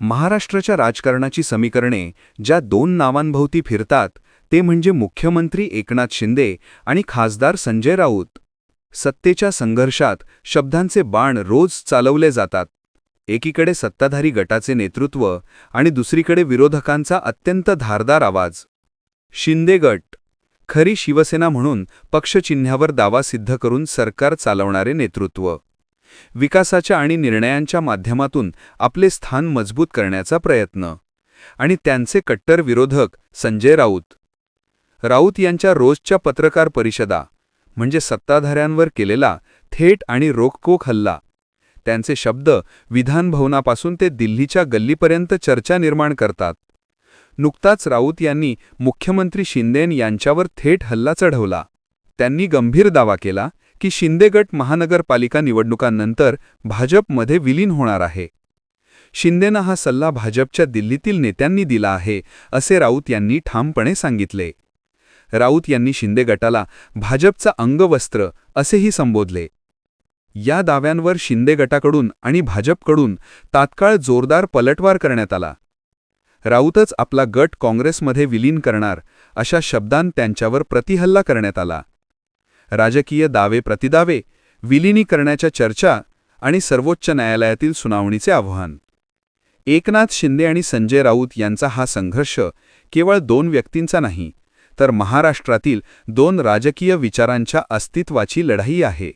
महाराष्ट्राच्या राजकारणाची समीकरणे ज्या दोन नावांभोवती फिरतात ते म्हणजे मुख्यमंत्री एकनाथ शिंदे आणि खासदार संजय राऊत. सत्तेच्या संघर्षात शब्दांचे बाण रोज चालवले जातात. एकीकडे सत्ताधारी गटाचे नेतृत्व आणि दुसरीकडे विरोधकांचा अत्यंत धारदार आवाज. शिंदे गट. खरी शिवसेना म्हणून पक्षचिन्हावर दावा सिद्ध करून सरकार चालवणारे नेतृत्व. विकासाच्या आणि निर्णयांच्या माध्यमातून आपले स्थान मजबूत करण्याचा प्रयत्न. आणि त्यांचे कट्टर विरोधक संजय राऊत. राऊत यांच्या रोजच्या पत्रकार परिषदा म्हणजे सत्ताधाऱ्यांवर केलेला थेट आणि रोखकोख हल्ला. त्यांचे शब्द विधानभवनापासून ते दिल्लीच्या गल्लीपर्यंत चर्चा निर्माण करतात. नुकताच राऊत यांनी मुख्यमंत्री शिंदेन यांच्यावर थेट हल्ला चढवला. त्यांनी गंभीर दावा केला की शिंदे गट महानगरपालिका निवडणुकांनंतर भाजपमध्ये विलीन होणार आहे. शिंदेना हा सल्ला भाजपच्या दिल्लीतील नेत्यांनी दिला आहे असे राऊत यांनी ठामपणे सांगितले. राऊत यांनी शिंदे गटाला भाजपचा अंगवस्त्र असेही संबोधले. या दाव्यांवर शिंदे गटाकडून आणि भाजपकडून तात्काळ जोरदार पलटवार करण्यात आला. राऊतच आपला गट काँग्रेसमध्ये विलीन करणार अशा शब्दांत त्यांच्यावर प्रतिहल्ला करण्यात आला. राजकीय दावे प्रतिदावे विलिनीकरणाच्या चर्चा आणि सर्वोच्च न्यायालयातील सुनावणीचे आव्हान. एकनाथ शिंदे आणि संजय राऊत यांचा हा संघर्ष केवळ दोन व्यक्तींचा नाही तर महाराष्ट्रातील दोन राजकीय विचारांच्या अस्तित्वाची लढाई आहे.